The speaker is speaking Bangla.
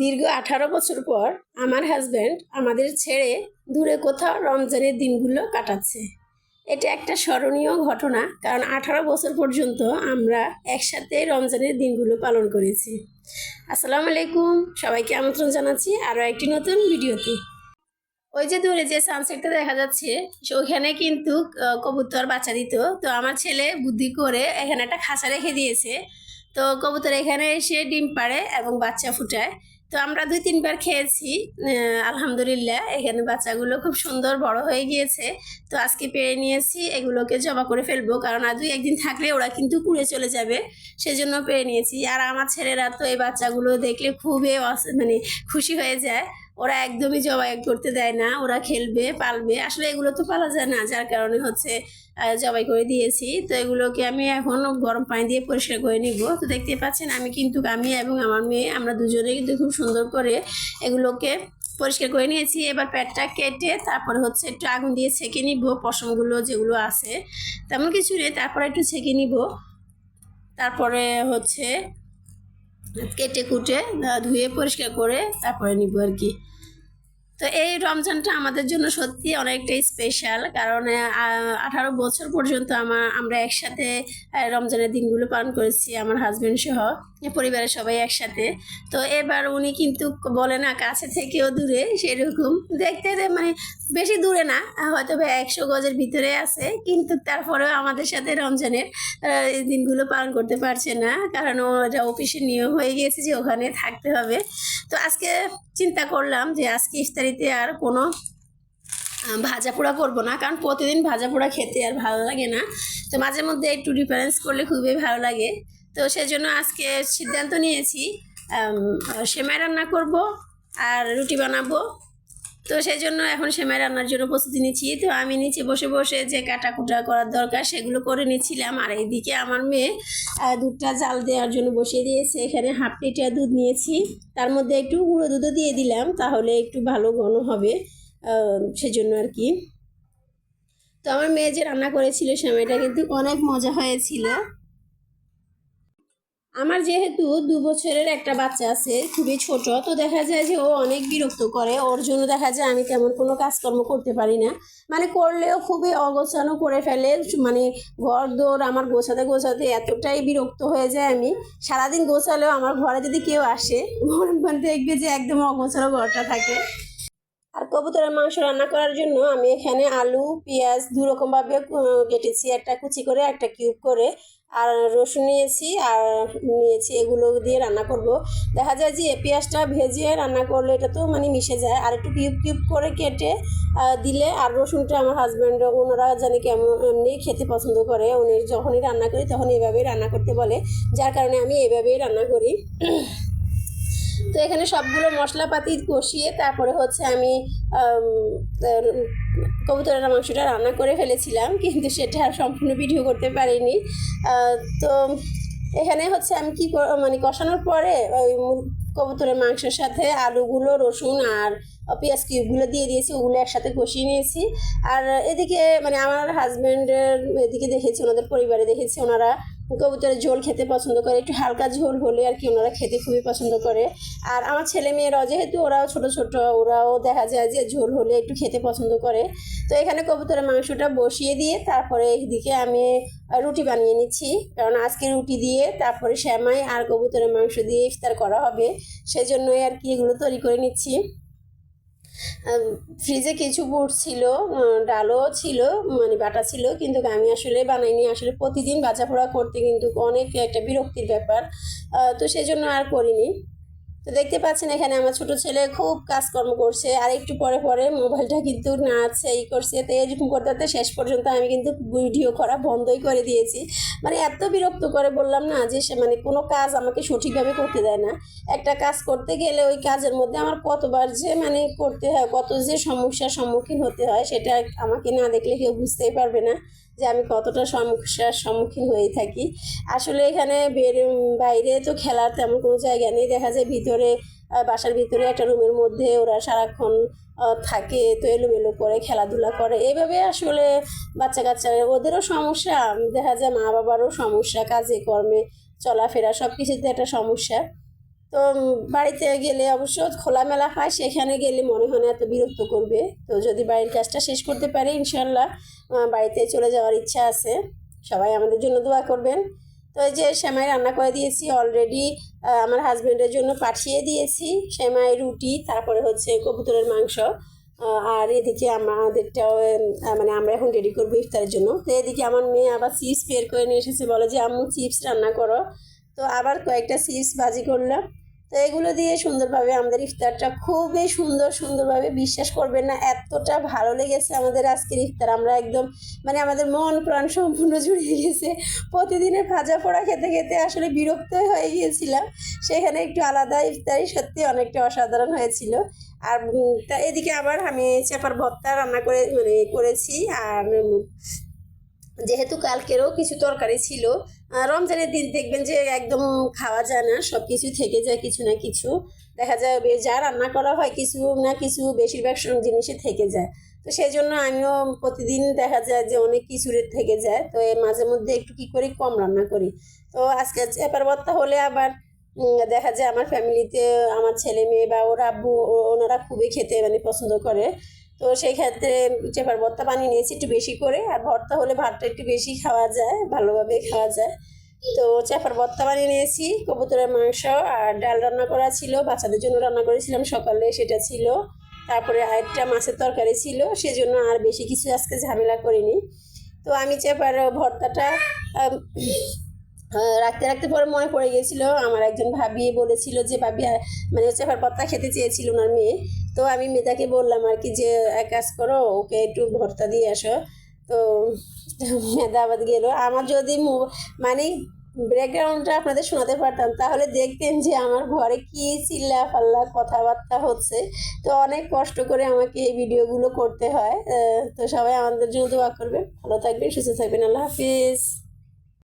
দীর্ঘ আঠারো বছর পর আমার হাজব্যান্ড আমাদের ছেড়ে দূরে কোথাও রমজানের দিনগুলো কাটাচ্ছে। এটা একটা স্মরণীয় ঘটনা, কারণ আঠারো বছর পর্যন্ত আমরা একসাথে রমজানের দিনগুলো পালন করেছি। আসসালামু আলাইকুম, সবাইকে আমন্ত্রণ জানাচ্ছি আরও একটি নতুন ভিডিওতে। ওই যে দূরে যে সানসেটটা দেখা যাচ্ছে ওখানে কিন্তু কবুতর বাচ্চা দিত। তো আমার ছেলে বুদ্ধি করে এখানে একটা খাঁচা রেখে দিয়েছে। তো কবুতর এখানে এসে ডিম পাড়ে এবং বাচ্চা ফুটায়। তো আমরা দুই, তিনবার খেয়েছি আলহামদুলিল্লাহ। এখানে বাচ্চাগুলো খুব সুন্দর বড় হয়ে গিয়েছে। তো আজকে পেরে নিয়েছি, এগুলোকে জমা করে ফেলব, কারণ আর দুই, একদিন থাকলে ওরা কিন্তু কুড়ে চলে যাবে। সেজন্য পেরে নিয়েছি। আর আমার ছেলেরা তো এই বাচ্চাগুলো দেখলে খুবই মানে খুশি হয়ে যায়। ওরা একদমই জবাই করতে দেয় না, ওরা খেলবে, পালবে। আসলে এগুলো তো পালা যায় না, যার কারণে হচ্ছে জবাই করে দিয়েছি। তো এগুলোকে আমি এখন গরম পানি দিয়ে পরিষ্কার করে নিব। তো দেখতে পাচ্ছেন, আমি কিন্তু, আমি এবং আমার মেয়ে, আমরা দুজনে কিন্তু খুব সুন্দর করে এগুলোকে পরিষ্কার করে নিয়েছি। এবার পেটটা কেটে তারপরে হচ্ছে একটু আগুন দিয়ে ছেঁকে নিব, পশমগুলো যেগুলো আছে। তেমন কিছু নেই, তারপরে একটু ছেঁকে নিব। তারপরে হচ্ছে কেটে কুটে ধুয়ে পরিষ্কার করে তারপরে নিব আর কি। তো এই রমজানটা আমাদের জন্য সত্যি অনেকটাই স্পেশাল কারণ আঠারো বছর পর্যন্ত আমার আমরা একসাথে রমজানের দিনগুলো পালন করেছি, আমার হাজব্যান্ড সহ। পরিবারের সবাই একসাথে। তো এবার উনি কিন্তু বলে না কাছে থেকেও দূরে সেরকম। দেখতে মানে বেশি দূরে না হয়তো বা একশো গজের ভিতরে আছে। কিন্তু তারপরেও আমাদের সাথে রমজানের এই দিনগুলো পালন করতে পারছে না। কারণ ওটা অফিসের নিয়ম হয়ে গিয়েছে যে ওখানে থাকতে হবে। তো আজকে চিন্তা করলাম যে আজকে ইফতারিতে আর কোনো ভাজা পোড়া করব না। কারণ প্রতিদিন ভাজা পোড়া খেতে আর ভালো লাগে না। তো মাঝে মধ্যে একটু ডিফারেন্স করলে খুবই ভালো লাগে। তো সেজন্য আজকে সিদ্ধান্ত নিয়েছি সেমাই রান্না করব আর রুটি বানাবো। তো সেই জন্য এখন সেমাই রান্নার জন্য প্রস্তুতি নিচ্ছি। তো আমি নিচে বসে বসে যে কাটা কুটা করার দরকার সেগুলো করে নিচ্ছিলাম। আর এইদিকে আমার মেয়ে দুধটা জাল দেওয়ার জন্য বসিয়ে দিয়েছে। এখানে হাফ লিটার দুধ নিয়েছি। তার মধ্যে একটু গুঁড়ো দুধও দিয়ে দিলাম, তাহলে একটু ভালো ঘন হবে সেজন্য আর কি। তো আমার মেয়ে যে রান্না করেছিল সেমাইটা কিন্তু অনেক মজা হয়েছিল। আমার যেহেতু দু বছরের একটা বাচ্চা আছে, খুবই ছোট, তো দেখা যায় যে ও অনেক বিরক্ত করে। ওর জন্য দেখা যায় আমি তেমন কোনো কাজকর্ম করতে পারি না। মানে করলেও খুবই অগোছানো করে ফেলে মানে ঘর দৌড় আমার গোছাতে গোছাতে এতটাই বিরক্ত হয়ে যায় আমি। সারাদিন গোছালেও আমার ঘরে যদি কেউ আসে মানে দেখবে যে একদম অগোছানো ঘরটা থাকে। আর কবুতরের মাংস রান্না করার জন্য আমি এখানে আলু, পেঁয়াজ দু রকমভাবে কেটেছি। একটা কুচি করে, একটা কিউব করে। আর রসুন নিয়েছি, আর নিয়েছি এগুলো দিয়ে রান্না করব। দেখা যায় যে পেঁয়াজটা ভেজে রান্না করলে এটা তো মানে মিশে যায়। আর একটু কিউব কিউব করে কেটে দিলে আর রসুনটা আমার হাজব্যান্ড ওনারা জানি কেমন, এমনি খেতে পছন্দ করে। উনি যখনই রান্না করি তখন এভাবেই রান্না করতে বলে। যার কারণে আমি এভাবেই রান্না করি। তো এখানে সবগুলো মশলাপাতি কষিয়ে তারপরে হচ্ছে আমি কবুতরের মাংসটা রান্না করে ফেলেছিলাম, কিন্তু সেটা আর সম্পূর্ণ ভিডিও করতে পারিনি। তো এখানে হচ্ছে আমি কি মানে কষানোর পরে ওই কবুতরের মাংসের সাথে আলুগুলো, রসুন আর পেঁয়াজ কিউবগুলো দিয়ে দিয়েছি, ওগুলো একসাথে কষিয়ে নিয়েছি। আর এদিকে মানে আমার হাজব্যান্ডের এদিকে দেখেছি, ওনাদের পরিবারে দেখেছি, ওনারা কবুতরের ঝোল খেতে পছন্দ করে, একটু হালকা ঝোল হলে আর কি ওনারা খেতে খুবই পছন্দ করে। আর আমার ছেলে মেয়েরাও, যেহেতু ওরাও ছোট ছোট, ওরাও দেখা যায় যে ঝোল হলে একটু খেতে পছন্দ করে। তো এখানে কবুতরের মাংসটা বসিয়ে দিয়ে তারপরে এদিকে আমি রুটি বানিয়ে নিচ্ছি। কারণ আজকে রুটি দিয়ে তারপরে শ্যামাই আর কবুতরের মাংস দিয়ে ইফতার করা হবে। সেজন্যই আর কি এগুলো তৈরি করে নিচ্ছি। ফ্রিজে কিছু বুট ছিল ডালও ছিল মানে বাটা ছিল, কিন্তু আমি আসলে বানাইনি। আসলে প্রতিদিন বাজা করতে কিন্তু অনেক একটা বিরক্তির ব্যাপার। তো তো সেজন্য আর করিনি। তো দেখতে পাচ্ছেন এখানে আমার ছোট ছেলে খুব কাজকর্ম করছে, আর একটু পরে পরে মোবাইলটা কিন্তু নাচছে এই করছে। তো এরকম করতে করতে শেষ পর্যন্ত আমি কিন্তু ভিডিও করা বন্ধই করে দিয়েছি। মানে এত বিরক্ত করে বললাম না যে সে মানে কোনো কাজ আমাকে সঠিকভাবে করতে দেয় না। একটা কাজ করতে গেলে ওই কাজের মধ্যে আমার কতবার যে মানে করতে হয়, কত যে সমস্যার সম্মুখীন হতে হয়, সেটা আমাকে না দেখলে কেউ বুঝতেই পারবে না। যে আমি কতটা সমস্যার সম্মুখীন হয়ে থাকি। আসলে এখানে বের, বাইরে তো খেলার তেমন কোনো জায়গা নেই। দেখা যায় ভিতরে বাসার ভিতরে একটা রুমের মধ্যে ওরা সারাক্ষণ থাকে, তো এলোমেলো করে, খেলাধুলা করে। এইভাবে আসলে বাচ্চা কাচ্চা ওদেরও সমস্যা। দেখা যায় মা বাবারও সমস্যা, কাজে, কর্মে, চলাফেরা সব কিছুতে একটা সমস্যা। তো বাড়িতে গেলে অবশ্য খোলামেলা হয়, সেখানে গেলে মনে হয় না এত বিরক্ত করবে। তো যদি বাড়ির কাজটা শেষ করতে পারি ইনশাল্লাহ বাড়িতে চলে যাওয়ার ইচ্ছা আছে। সবাই আমাদের জন্য দোয়া করবেন। তো এই যে সেমাই রান্না করে দিয়েছি অলরেডি আমার হাজব্যান্ডের জন্য পাঠিয়ে দিয়েছি সেমাই, রুটি, তারপরে হচ্ছে কবুতরের মাংস আর এদিকে আমাদেরটাও মানে আমরা এখন রেডি করব ইফতারের জন্য। তো এদিকে আমার মেয়ে আবার চিপস বের করে নিয়ে এসেছে, বলে যে, আম্মু চিপস রান্না করো। তো আবার কয়েকটা চিপস ভাজি করলাম। তো এগুলো দিয়ে সুন্দরভাবে আমাদের ইফতারটা খুবই সুন্দর সুন্দরভাবে বিশ্বাস করবেন না, এতটা ভালো লেগেছে আমাদের আজকের ইফতার। আমরা একদম মানে আমাদের মন প্রাণ সম্পূর্ণ জুড়িয়ে গেছে। প্রতিদিনের ভাজা পোড়া খেতে খেতে আসলে বিরক্ত হয়ে গিয়েছিলাম। সেখানে একটু আলাদা ইফতারি সত্যি অনেকটা অসাধারণ হয়েছিল। আর এদিকে আবার আমি চেপার ভর্তা রান্না করে মানে করেছি। আর যেহেতু কালকেরও কিছু তরকারি ছিল রমজানের দিন দেখবেন যে একদম খাওয়া যায় না সব কিছু থেকে যায় কিছু না কিছু। দেখা যায় যা রান্না করা হয় কিছু না কিছু বেশিরভাগ জিনিসে থেকে যায়। তো সেই জন্য আমিও প্রতিদিন দেখা যায় যে অনেক কিছুর থেকে যায়। তো মাঝে মধ্যে একটু কি করি, কম রান্না করি। তো আজকে চেপার ভর্তা হলে আবার দেখা যায় আমার ফ্যামিলিতে আমার ছেলে মেয়ে বা ওরা আব্বু ওনারা খুবই খেতে মানে পছন্দ করে। তো সেই ক্ষেত্রে চেপার ভর্তা বানিয়ে নিয়েছি একটু বেশি করে, আর ভর্তা হলে ভাতটা একটু বেশি খাওয়া যায়, ভালোভাবে খাওয়া যায়। তো চেপার ভর্তা বানিয়ে নিয়েছি, কবুতরের মাংস আর ডাল রান্না করা ছিল, বাচ্চাদের জন্য রান্না করেছিলাম সকালে, সেটা ছিল। তারপরে আরেকটা মাছের তরকারি ছিল, সেজন্য আর বেশি কিছু আজকে ঝামেলা করিনি। তো আমি চেপার ভর্তাটা রাখতে রাখতে পরে মনে পড়ে গেছিল আমার একজন ভাবি বলেছিল যে, ভাবি মানে চেপার ভর্তা খেতে চেয়েছিল ওনার মেয়ে। তো আমি মেয়েটাকে বললাম আর কি যে, এক কাজ করো, ওকে একটু ভর্তা দিয়ে আসো। তো মেদাবাদ গেলো। আমার যদি মানে ব্যাকগ্রাউন্ডটা আপনাদের শোনাতে পারতাম, তাহলে দেখতেন যে আমার ঘরে কি চিল্লা ফাল্লা কথাবার্তা হচ্ছে। তো অনেক কষ্ট করে আমাকে এই ভিডিওগুলো করতে হয়। তো সবাই আমাদের জন্য দোয়া করবেন। ভালো থাকবেন, সুস্থ থাকবেন। আল্লাহ হাফিজ।